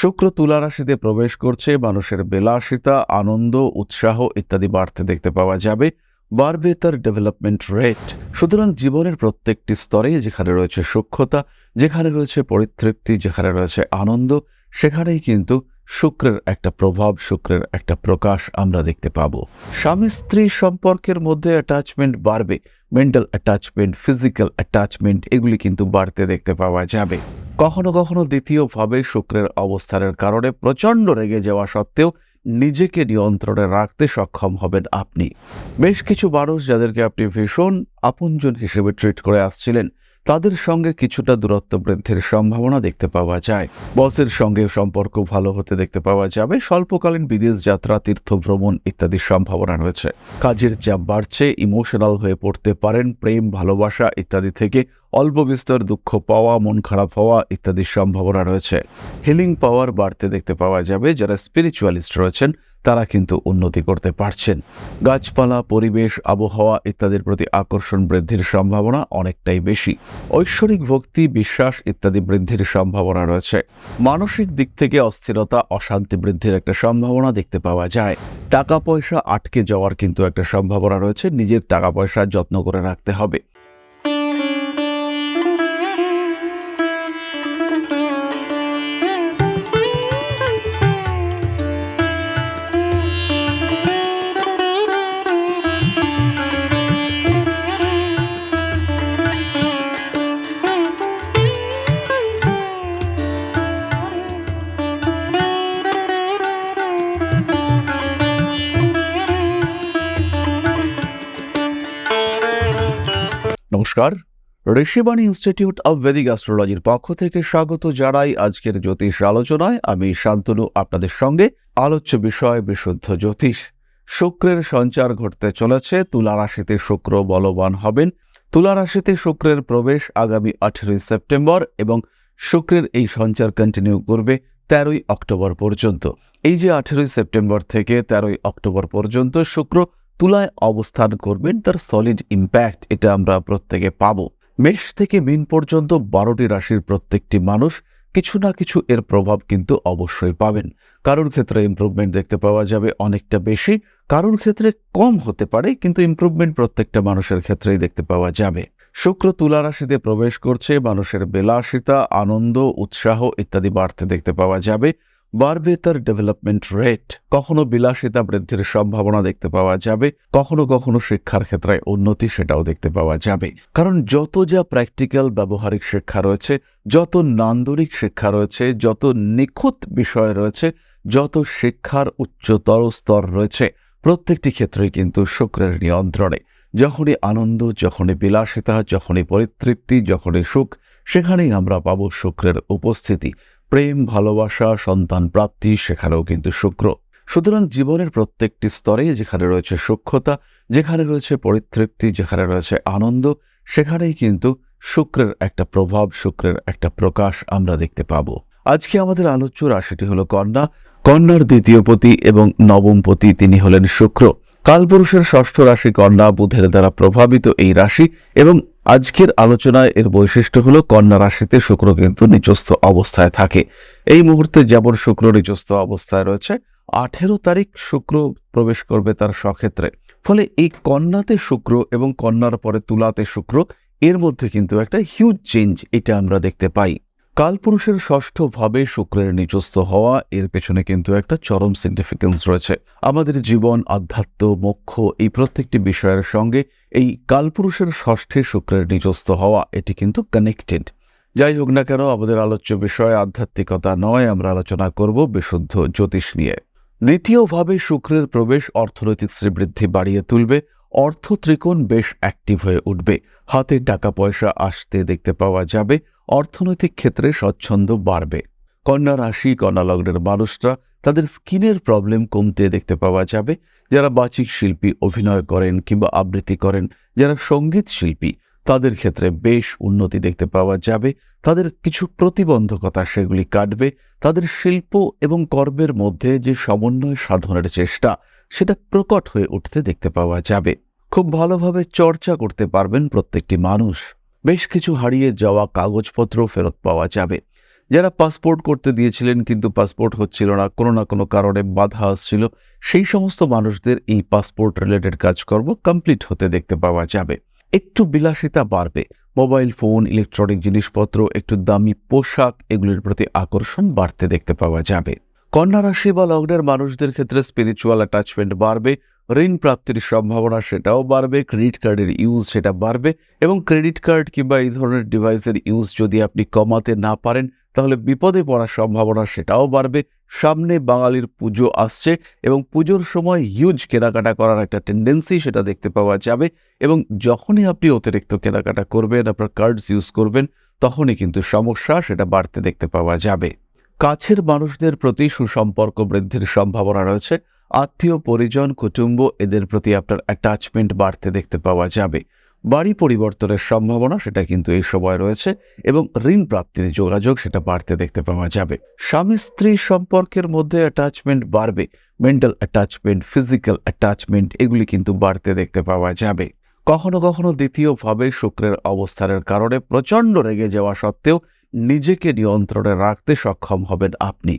শুক্র তুলা রাশিতে প্রবেশ করছে, মানুষের বিলাসিতা, আনন্দ, উৎসাহ ইত্যাদি বাড়তে দেখতে পাওয়া যাবে। বাড়বে তার ডেভেলপমেন্ট রেট সুতরাং জীবনের প্রত্যেকটি স্তরে যেখানে রয়েছে সূক্ষ্মতা, যেখানে রয়েছে পরিতৃপ্তি, যেখানে রয়েছে আনন্দ, সেখানেই কিন্তু শুক্রের একটা প্রভাব, শুক্রের একটা প্রকাশ আমরা দেখতে পাব। স্বামী স্ত্রী সম্পর্কের মধ্যে অ্যাটাচমেন্ট বাড়বে। মেন্টাল অ্যাটাচমেন্ট ফিজিক্যাল অ্যাটাচমেন্ট এগুলি কিন্তু বাড়তে দেখতে পাওয়া যাবে। কখনো কখনো দ্বিতীয়ভাবে শুক্রের অবস্থানের কারণে প্রচণ্ড রেগে যাওয়া সত্ত্বেও নিজেকে নিয়ন্ত্রণে রাখতে সক্ষম হবেন আপনি। বেশ কিছু মানুষ যাদেরকে আপনি ভীষণ আপনজন হিসেবে ট্রিট করে আসছিলেন তাদের সঙ্গে কিছুটা দূরত্ব বৃদ্ধির সম্ভাবনা দেখতে পাওয়া যায়। বসের সঙ্গে সম্পর্ক ভালো হতে দেখতে পাওয়া যাবে। স্বল্পকালীন বিদেশ যাত্রা তীর্থ ভ্রমণ ইত্যাদির সম্ভাবনা রয়েছে। কাজের চাপ বাড়ছে, ইমোশনাল হয়ে পড়তে পারেন, প্রেম, ভালোবাসা ইত্যাদি থেকে অল্প বিস্তর দুঃখ পাওয়া, মন খারাপ হওয়া ইত্যাদির সম্ভাবনা রয়েছে। হিলিং পাওয়ার বাড়তে দেখতে পাওয়া যাবে। যারা স্পিরিচুয়ালিস্ট রয়েছেন তারা কিন্তু উন্নতি করতে পারছেন। গাছপালা, পরিবেশ, আবহাওয়া ইত্যাদির প্রতি আকর্ষণ বৃদ্ধির সম্ভাবনা অনেকটাই বেশি। ঐশ্বরিক ভক্তি, বিশ্বাস ইত্যাদি বৃদ্ধির সম্ভাবনা রয়েছে। মানসিক দিক থেকে অস্থিরতা, অশান্তি বৃদ্ধির একটা সম্ভাবনা দেখতে পাওয়া যায়। টাকা পয়সা আটকে যাওয়ার কিন্তু একটা সম্ভাবনা রয়েছে। নিজের টাকা পয়সা যত্ন করে রাখতে হবে। নমস্কার। ঋষিবাণী ইনস্টিটিউট অব ভেদিক অ্যাস্ট্রোলজির পক্ষ থেকে স্বাগত জানাই আজকের জ্যোতিষ আলোচনায়। আমি শান্তনু, আপনাদের সঙ্গে আলোচ্য বিষয় বিশুদ্ধ জ্যোতিষ। শুক্রের সঞ্চার ঘটতে চলেছে, তুলা রাশিতে শুক্র বলবান হবেন। তুলা রাশিতে শুক্রের প্রবেশ আগামী আঠেরোই সেপ্টেম্বর এবং শুক্রের এই সঞ্চার কন্টিনিউ করবে তেরোই অক্টোবর পর্যন্ত। এই যে আঠেরোই সেপ্টেম্বর থেকে তেরোই অক্টোবর পর্যন্ত শুক্র তুলায় অবস্থান করবেন, তার সলিড ইম্প্যাক্ট এটা আমরা প্রত্যেকে পাব। মেষ থেকে মিন পর্যন্ত বারোটি রাশির প্রত্যেকটি মানুষ কিছু না কিছু এর প্রভাব কিন্তু অবশ্যই পাবেন। কারোর ক্ষেত্রে ইমপ্রুভমেন্ট দেখতে পাওয়া যাবে অনেকটা বেশি, কারোর ক্ষেত্রে কম হতে পারে, কিন্তু ইমপ্রুভমেন্ট প্রত্যেকটা মানুষের ক্ষেত্রেই দেখতে পাওয়া যাবে। শুক্র তুলা রাশিতে প্রবেশ করছে, মানুষের বিলাসিতা, আনন্দ, উৎসাহ ইত্যাদি বাড়তে দেখতে পাওয়া যাবে। বাড়বে তার ডেভেলপমেন্ট রেট কখনো বিলাসিতা বৃদ্ধির সম্ভাবনা দেখতে পাওয়া যাবে, কখনো কখনো শিক্ষার ক্ষেত্রে উন্নতি সেটাও দেখতে পাওয়া যাবে। কারণ যত যা প্র্যাকটিক্যাল ব্যবহারিক শিক্ষা রয়েছে, যত নান্দনিক শিক্ষা রয়েছে, যত নিখুঁত বিষয় রয়েছে, যত শিক্ষার উচ্চতর স্তর রয়েছে, প্রত্যেকটি ক্ষেত্রেই কিন্তু শুক্রের নিয়ন্ত্রণে। যখনই আনন্দ, যখনই বিলাসিতা, যখনই পরিতৃপ্তি, যখনই সুখ, সেখানেই আমরা পাব শুক্রের উপস্থিতি। প্রেম, ভালোবাসা, সন্তান প্রাপ্তি, সেখানেও কিন্তু শুক্র। সুতরাং জীবনের প্রত্যেকটি স্তরে যেখানে রয়েছে সূক্ষ্মতা, যেখানে রয়েছে পরিতৃপ্তি, যেখানে রয়েছে আনন্দ, সেখানেই কিন্তু শুক্রের একটা প্রভাব, শুক্রের একটা প্রকাশ আমরা দেখতে পাব। আজকে আমাদের আলোচ্য রাশিটি হলো কন্যা। কন্যার দ্বিতীয় পতি এবং নবম পতি তিনি হলেন শুক্র। কালপুরুষের ষষ্ঠ রাশি কন্যা বুধের দ্বারা প্রভাবিত এই রাশি এবং আজকের আলোচনায় এর বৈশিষ্ট্য হলো কন্যা রাশিতে শুক্র কিন্তু নিচস্থ অবস্থায় থাকে। এই মুহূর্তে যেমন শুক্র নিচস্থ অবস্থায় রয়েছে, আঠেরো তারিখ শুক্র প্রবেশ করবে তার স্বক্ষেত্রে ফলে এই কন্যাতে শুক্র এবং কন্যার পরে তুলাতে শুক্র, এর মধ্যে কিন্তু একটা হিউজ চেঞ্জ এটা আমরা দেখতে পাই। কালপুরুষের ষষ্ঠ ভাবে শুক্রের নিচস্থ হওয়া, এর পেছনে কিন্তু একটা চরম সিগনিফিকেন্স রয়েছে। আমাদের জীবন, আধ্যাত্ম, মোক্ষ, এই প্রত্যেকটি বিষয়ের সঙ্গে এই কালপুরুষের ষষ্ঠে শুক্রের নিজস্থ হওয়া, এটি কিন্তু কানেক্টেড যাই হোক না কেন, আমাদের আলোচ্য বিষয় আধ্যাত্মিকতা নয়, আমরা আলোচনা করব বিশুদ্ধ জ্যোতিষ নিয়ে। দ্বিতীয়ভাবে শুক্রের প্রবেশ অর্থনৈতিক শ্রীবৃদ্ধি বাড়িয়ে তুলবে। অর্থ ত্রিকোণ বেশ অ্যাক্টিভ হয়ে উঠবে। হাতে টাকা পয়সা আসতে দেখতে পাওয়া যাবে। অর্থনৈতিক ক্ষেত্রে স্বচ্ছন্দ বাড়বে। কন্যা রাশি, কন্যা লগ্নের মানুষরা তাদের স্কিনের প্রবলেম কমতে দেখতে পাওয়া যাবে। যারা বাচিক শিল্পী অভিনয় করেন কিংবা আবৃত্তি করেন, যারা সংগীত শিল্পী, তাদের ক্ষেত্রে বেশ উন্নতি দেখতে পাওয়া যাবে। তাদের কিছু প্রতিবন্ধকতা সেগুলি কাটবে। তাদের শিল্প এবং কর্মের মধ্যে যে সমন্বয় সাধনের চেষ্টা, সেটা প্রকট হয়ে উঠতে দেখতে পাওয়া যাবে। খুব ভালোভাবে চর্চা করতে পারবেন প্রত্যেকটি মানুষ। বেশ কিছু হারিয়ে যাওয়া কাগজপত্র ফেরত পাওয়া যাবে। যারা পাসপোর্ট করতে দিয়েছিলেন কিন্তু পাসপোর্ট হচ্ছিল না, কোনো না কোনো কারণে বাধা আসছিল, সেই সমস্ত মানুষদের এই পাসপোর্ট রিলেটেড কাজকর্ম কমপ্লিট হতে দেখতে পাওয়া যাবে। একটু বিলাসিতা বাড়বে। মোবাইল, ফোন ইলেকট্রনিক জিনিসপত্র, একটু দামি পোশাক, এগুলির প্রতি আকর্ষণ বাড়তে দেখতে পাওয়া যাবে। কন্যা রাশি বা লগ্নের মানুষদের ক্ষেত্রে স্পিরিচুয়াল অ্যাটাচমেন্ট বাড়বে। ঋণ প্রাপ্তির সম্ভাবনা সেটাও বাড়বে ক্রেডিট কার্ডের ইউজ সেটা বাড়বে এবং ক্রেডিট কার্ড কিংবা এই ধরনের ডিভাইসের ইউজ যদি আপনি কমাতে না পারেন, তাহলে বিপদে পড়ার সম্ভাবনা সেটাও বাড়বে। সামনে বাঙালির পুজো আসছে এবং পুজোর সময় হিউজ কেনাকাটা করার একটা টেন্ডেন্সি সেটা দেখতে পাওয়া যাবে এবং যখনই আপনি অতিরিক্ত কেনাকাটা করবেন, আপনার কার্ডস ইউজ করবেন, তখনই কিন্তু সমস্যা সেটা বাড়তে দেখতে পাওয়া যাবে। কাছের মানুষদের প্রতি সুসম্পর্ক বৃদ্ধির সম্ভাবনা রয়েছে। আত্মীয়, পরিজন, কুটুম্ব এদের প্রতি আপনার অ্যাটাচমেন্ট বাড়তে দেখতে পাওয়া যাবে। বাড়ি পরিবর্তনের সম্ভাবনা সেটা কিন্তু এই সময় রয়েছে এবং ঋণ প্রাপ্তির যোগাযোগ সেটা বাড়তে দেখতে পাওয়া যাবে। স্বামী স্ত্রী সম্পর্কের মধ্যে অ্যাটাচমেন্ট বাড়বে মেন্টাল অ্যাটাচমেন্ট ফিজিক্যাল অ্যাটাচমেন্ট এগুলি কিন্তু বাড়তে দেখতে পাওয়া যাবে। কখনো কখনো দ্বিতীয়ভাবে শুক্রের অবস্থানের কারণে প্রচণ্ড রেগে যাওয়া সত্ত্বেও নিজেকে নিয়ন্ত্রণে রাখতে সক্ষম হবেন আপনি।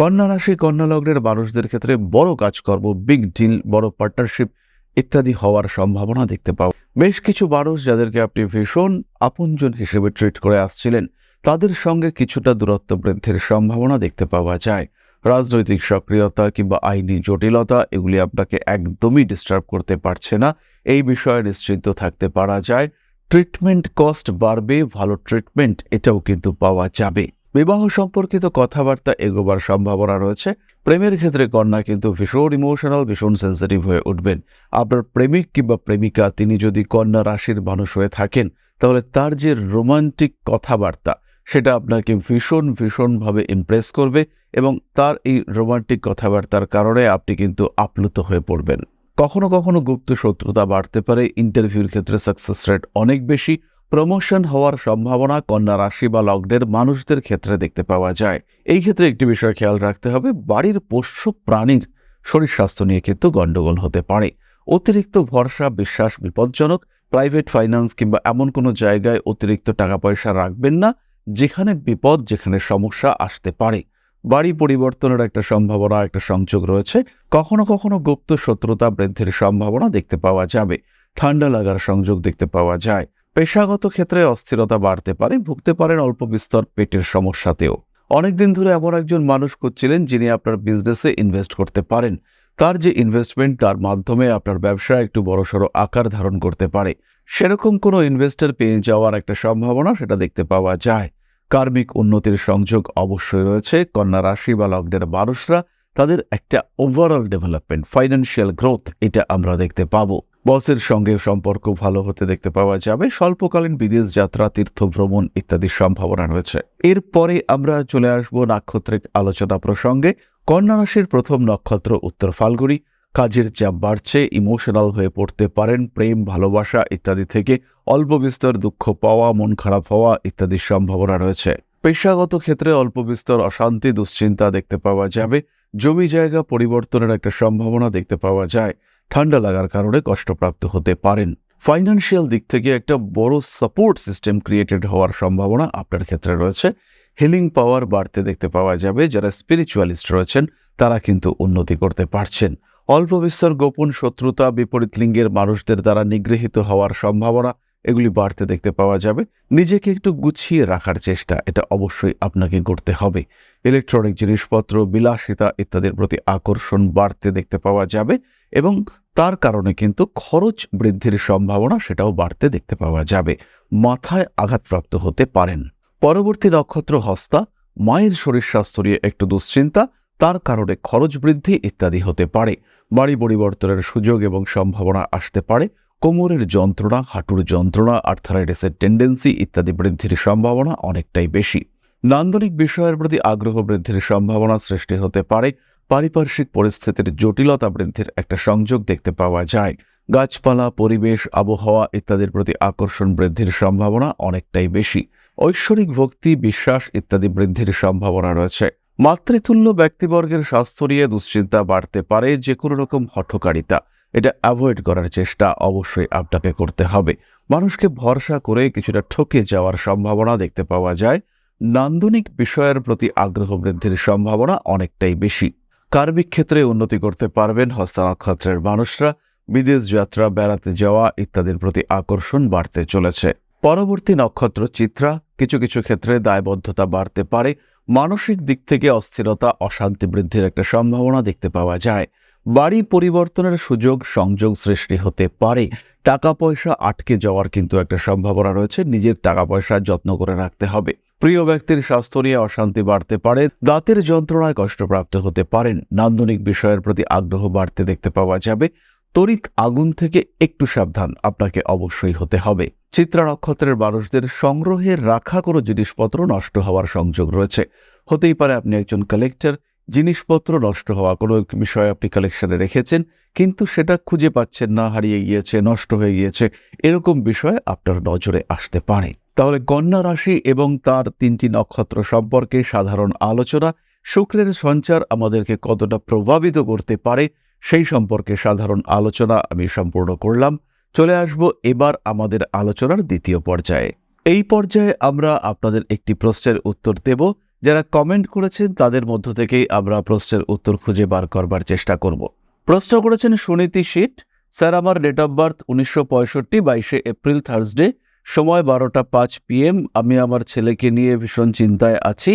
কন্যা রাশি, কন্যা লগ্নের মানুষদের ক্ষেত্রে বড় কাজকর্ম বিগ ডিল বড় পার্টনারশিপ ইত্যাদি হওয়ার সম্ভাবনা দেখতে পাও। বেশ কিছু মানুষ যাদেরকে আপনি ভীষণ আপনজন হিসেবে ট্রিট করে আসছিলেন, তাদের সঙ্গে কিছুটা দূরত্ব বৃদ্ধির সম্ভাবনা দেখতে পাওয়া যায়। রাজনৈতিক সক্রিয়তা কিংবা আইনি জটিলতা, এগুলি আপনাকে একদমই ডিস্টার্ব করতে পারছে না। এই বিষয়ে নিশ্চিন্ত থাকতে পারা যায়। ট্রিটমেন্ট কস্ট বাড়বে, ভালো ট্রিটমেন্ট এটাও কিন্তু পাওয়া যাবে। বিবাহ সম্পর্কিত কথাবার্তা এগোবার সম্ভাবনা রয়েছে। প্রেমের ক্ষেত্রে কন্যা কিন্তু ভীষণ ইমোশনাল ভীষণ সেন্সিটিভ হয়ে উঠবেন। আপনার প্রেমিক কিংবা প্রেমিকা, তিনি যদি কন্যা রাশির মানুষ হয়ে থাকেন, তাহলে তার যে রোমান্টিক কথাবার্তা, সেটা আপনাকে ভীষণ, ভীষণভাবে ইমপ্রেস করবে এবং তার এই রোমান্টিক কথাবার্তার কারণে আপনি কিন্তু আপ্লুত হয়ে পড়বেন। কখনো কখনো গুপ্ত শত্রুতা বাড়তে পারে ইন্টারভিউর ক্ষেত্রে সাকসেস রেট অনেক বেশি প্রমোশন হওয়ার সম্ভাবনা, কন্যা রাশি বা লগ্নের মানুষদের ক্ষেত্রে দেখতে পাওয়া যায়। এই ক্ষেত্রে একটি বিষয় খেয়াল রাখতে হবে, বাড়ির পোষ্য প্রাণীর শরীর স্বাস্থ্য নিয়ে কিন্তু গণ্ডগোল হতে পারে। অতিরিক্ত ভরসা, বিশ্বাস বিপজ্জনক, প্রাইভেট ফাইন্যান্স কিংবা এমন কোনো জায়গায় অতিরিক্ত টাকা পয়সা রাখবেন না, যেখানে বিপদ, যেখানে সমস্যা আসতে পারে। বাড়ি পরিবর্তনের একটা সম্ভাবনা, একটা সংযোগ রয়েছে। কখনো কখনো গুপ্ত শত্রুতা বৃদ্ধির সম্ভাবনা দেখতে পাওয়া যাবে। ঠান্ডা লাগার সংযোগ দেখতে পাওয়া যায়। পেশাগত ক্ষেত্রে অস্থিরতা বাড়তে পারে, ভুগতে পারেন অল্প বিস্তর পেটের সমস্যাতেও। অনেকদিন ধরে এমন একজন মানুষ খুঁজছিলেন যিনি আপনার বিজনেসে ইনভেস্ট করতে পারেন। তার যে ইনভেস্টমেন্ট তার মাধ্যমে আপনার ব্যবসা একটু বড়সড় আকার ধারণ করতে পারে। সেরকম কোনো ইনভেস্টর পেয়ে যাওয়ার একটা সম্ভাবনা সেটা দেখতে পাওয়া যায়। কার্মিক উন্নতির সংযোগ অবশ্যই রয়েছে। কন্যা রাশি বা লগ্নের মানুষরা তাদের একটা ওভারঅল ডেভেলপমেন্ট ফাইন্যান্সিয়াল গ্রোথ এটা আমরা দেখতে পাবো। বসের সঙ্গে সম্পর্ক ভালো হতে দেখতে পাওয়া যাবে। স্বল্পকালীন বিদেশ যাত্রা তীর্থ ভ্রমণ ইত্যাদির সম্ভাবনা রয়েছে। এরপরে আমরা চলে আসব নাক্ষত্রিক আলোচনা প্রসঙ্গে। কন্যা রাশির প্রথম নক্ষত্র উত্তর ফাল্গুনি। কাজের চাপ বাড়ছে, ইমোশনাল হয়ে পড়তে পারেন, প্রেম, ভালোবাসা ইত্যাদি থেকে অল্প বিস্তর দুঃখ পাওয়া, মন খারাপ হওয়া ইত্যাদির সম্ভাবনা রয়েছে। পেশাগত ক্ষেত্রে অল্প বিস্তর অশান্তি, দুশ্চিন্তা দেখতে পাওয়া যাবে। জমি জায়গা পরিবর্তনের একটা সম্ভাবনা দেখতে পাওয়া যায়। ঠান্ডা লাগার কারণে কষ্টপ্রাপ্ত হতে পারেন। ফাইন্যান্সিয়াল দিক থেকে একটা বড় সাপোর্ট সিস্টেম ক্রিয়েটেড হওয়ার সম্ভাবনা আপনার ক্ষেত্রে রয়েছে। হিলিং পাওয়ার বাড়তে দেখতে পাওয়া যাবে। যারা স্পিরিচুয়ালিস্ট রয়েছেন, তারা কিন্তু উন্নতি করতে পারছেন। অল্প বিস্তর গোপন শত্রুতা, বিপরীত লিঙ্গের মানুষদের দ্বারা নিগৃহীত হওয়ার সম্ভাবনা এগুলি বাড়তে দেখতে পাওয়া যাবে। নিজেকে একটু গুছিয়ে রাখার চেষ্টা, এটা অবশ্যই আপনাকে করতে হবে। ইলেকট্রনিক জিনিসপত্র, বিলাসিতা ইত্যাদির প্রতি আকর্ষণ বাড়তে দেখতে পাওয়া যাবে এবং তার কারণে কিন্তু খরচ বৃদ্ধির সম্ভাবনা সেটাও বাড়তে দেখতে পাওয়া যাবে। মাথায় আঘাতপ্রাপ্ত হতে পারেন। পরবর্তী নক্ষত্র হস্তা, মায়ের শরীর স্বাস্থ্য নিয়ে একটু দুশ্চিন্তা, তার কারণে খরচ বৃদ্ধি ইত্যাদি হতে পারে। বাড়ি পরিবর্তনের সুযোগ এবং সম্ভাবনা আসতে পারে। কোমরের যন্ত্রণা, হাঁটুর যন্ত্রণা, আর্থারাইটিসের টেন্ডেন্সি ইত্যাদি বৃদ্ধির সম্ভাবনা অনেকটাই বেশি। নান্দনিক বিষয়ের প্রতি আগ্রহ বৃদ্ধির সম্ভাবনা সৃষ্টি হতে পারে। পারিপার্শ্বিক পরিস্থিতির জটিলতা বৃদ্ধির একটা সংযোগ দেখতে পাওয়া যায়। গাছপালা, পরিবেশ, আবহাওয়া ইত্যাদির প্রতি আকর্ষণ বৃদ্ধির সম্ভাবনা অনেকটাই বেশি। ঐশ্বরিক ভক্তি, বিশ্বাস ইত্যাদি বৃদ্ধির সম্ভাবনা রয়েছে। মাতৃতুল্য ব্যক্তিবর্গের স্বাস্থ্য নিয়ে দুশ্চিন্তা বাড়তে পারে যে কোনো রকম হঠকারিতা। এটা অ্যাভয়েড করার চেষ্টা অবশ্যই আপনাকে করতে হবে। মানুষকে ভরসা করে কিছুটা ঠকে যাওয়ার সম্ভাবনা দেখতে পাওয়া যায়। নান্দনিক বিষয়ের প্রতি আগ্রহ বৃদ্ধির সম্ভাবনা অনেকটাই বেশি। কার্মিক ক্ষেত্রে উন্নতি করতে পারবেন হস্ত নক্ষত্রের মানুষরা। বিদেশ যাত্রা, বেড়াতে যাওয়া ইত্যাদির প্রতি আকর্ষণ বাড়তে চলেছে। পরবর্তী নক্ষত্র চিত্রা। কিছু কিছু ক্ষেত্রে দায়বদ্ধতা বাড়তে পারে। মানসিক দিক থেকে অস্থিরতা, অশান্তি বৃদ্ধির একটা সম্ভাবনা দেখতে পাওয়া যায়। বাড়ি পরিবর্তনের সুযোগ, সংযোগ সৃষ্টি হতে পারে। টাকা পয়সা আটকে যাওয়ার কিন্তু একটা সম্ভাবনা রয়েছে। নিজের টাকা পয়সা যত্ন করে রাখতে হবে। প্রিয় ব্যক্তির স্বাস্থ্য নিয়ে অশান্তি বাড়তে পারে, দাঁতের যন্ত্রণায় কষ্টপ্রাপ্ত হতে পারেন। নান্দনিক বিষয়ের প্রতি আগ্রহ বাড়তে দেখতে পাওয়া যাবে। তড়িৎ আগুন থেকে একটু সাবধান, আপনাকে অবশ্যই হতে হবে। চিত্রা নক্ষত্রের মানুষদের সংগ্রহে রাখা কোনো জিনিসপত্র নষ্ট হওয়ার সংযোগ রয়েছে। হতেই পারে আপনি একজন কালেক্টর জিনিসপত্র নষ্ট হওয়া কোনো বিষয় আপনি কালেকশনে রেখেছেন, কিন্তু সেটা খুঁজে পাচ্ছেন না, হারিয়ে গিয়েছে, নষ্ট হয়ে গিয়েছে, এরকম বিষয় আপনার নজরে আসতে পারে। তাহলে কন্যা রাশি এবং তার তিনটি নক্ষত্র সম্পর্কে সাধারণ আলোচনা, শুক্রের সঞ্চার আমাদেরকে কতটা প্রভাবিত করতে পারে, সেই সম্পর্কে সাধারণ আলোচনা আমি সম্পূর্ণ করলাম। চলে আসব এবার আমাদের আলোচনার দ্বিতীয় পর্যায়ে। এই পর্যায়ে আমরা আপনাদের একটি প্রশ্নের উত্তর দেব। যারা কমেন্ট করেছেন, তাদের মধ্য থেকেই আমরা প্রশ্নের উত্তর খুঁজে বার করবার চেষ্টা করব। প্রশ্ন করেছেন সুনীতি শীট স্যার, আমার ডেট অফ বার্থ উনিশশো পঁয়ষট্টি, বাইশে এপ্রিল থার্সডে সময় বারোটা পাঁচ পিএম আমি আমার ছেলেকে নিয়ে ভীষণ চিন্তায় আছি।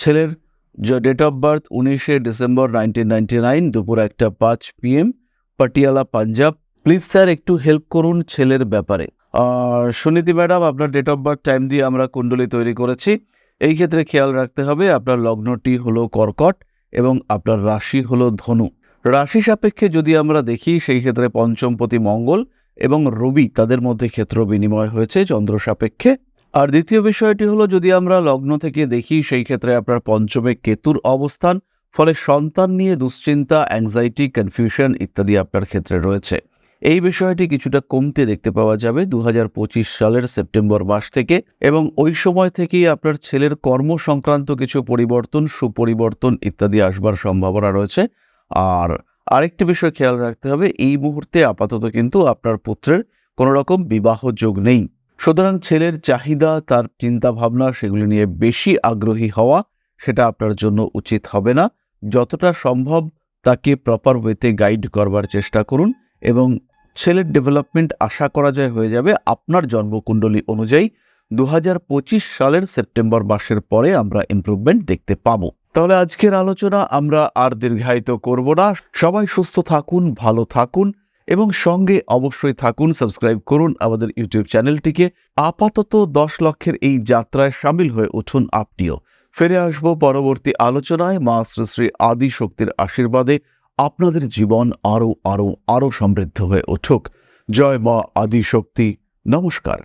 ছেলের ডেট অফ বার্থ উনিশে ডিসেম্বর নাইনটিন নাইনটি নাইন দুপুর একটা পাঁচ PM Patiala, Punjab. Please sir, একটু হেল্প করুন ছেলের ব্যাপারে। সুনীতি ম্যাডাম, আপনার ডেট অফ বার্থ টাইম দিয়ে আমরা কুণ্ডলি তৈরি করেছি। এই ক্ষেত্রে খেয়াল রাখতে হবে আপনার লগ্নটি হলো কর্কট এবং আপনার রাশি হলো ধনু। রাশি সাপেক্ষে যদি আমরা দেখি, সেই ক্ষেত্রে পঞ্চমপতি মঙ্গল এবং রবি তাদের মধ্যে ক্ষেত্র বিনিময় হয়েছে চন্দ্র সাপেক্ষে। আর দ্বিতীয় বিষয়টি হলো, যদি আমরা লগ্ন থেকে দেখি, সেই ক্ষেত্রে আপনার পঞ্চমে কেতুর অবস্থান, ফলে সন্তান নিয়ে দুশ্চিন্তা অ্যাংজাইটি কনফিউশন ইত্যাদি আপনার ক্ষেত্রে রয়েছে। এই বিষয়টি কিছুটা কমতে দেখতে পাওয়া যাবে দু হাজার পঁচিশ সালের সেপ্টেম্বর মাস থেকে এবং ওই সময় থেকেই আপনার ছেলের কর্ম সংক্রান্ত কিছু পরিবর্তন, সুপরিবর্তন ইত্যাদি আসবার সম্ভাবনা রয়েছে। আর আরেকটি বিষয় খেয়াল রাখতে হবে, এই মুহূর্তে আপাতত কিন্তু আপনার পুত্রের কোনো রকম বিবাহ যোগ নেই। সুতরাং ছেলের চাহিদা, তার চিন্তা ভাবনা সেগুলি নিয়ে বেশি আগ্রহী হওয়া সেটা আপনার জন্য উচিত হবে না। যতটা সম্ভব তাকে প্রপার ওয়েতে গাইড করবার চেষ্টা করুন এবং ছেলের ডেভেলপমেন্ট আশা করা যায় হয়ে যাবে আপনার জন্মকুণ্ডলী অনুযায়ী দু হাজার পঁচিশ সালের সেপ্টেম্বর মাসের পরে আমরা ইমপ্রুভমেন্ট দেখতে পাবো। তাহলে আজকের আলোচনা আমরা আর দীর্ঘায়িত করব না। সবাই সুস্থ থাকুন, ভালো থাকুন এবং সঙ্গে অবশ্যই থাকুন সাবস্ক্রাইব করুন আমাদের ইউটিউব চ্যানেলটিকে আপাতত দশ লক্ষের এই যাত্রায় সামিল হয়ে উঠুন আপনিও। ফিরে আসব পরবর্তী আলোচনায়। মা শ্রী শ্রী আদি শক্তির আশীর্বাদে আপনাদের জীবন আরও আরও আরও সমৃদ্ধ হয়ে উঠুক। জয় মা আদি শক্তি নমস্কার।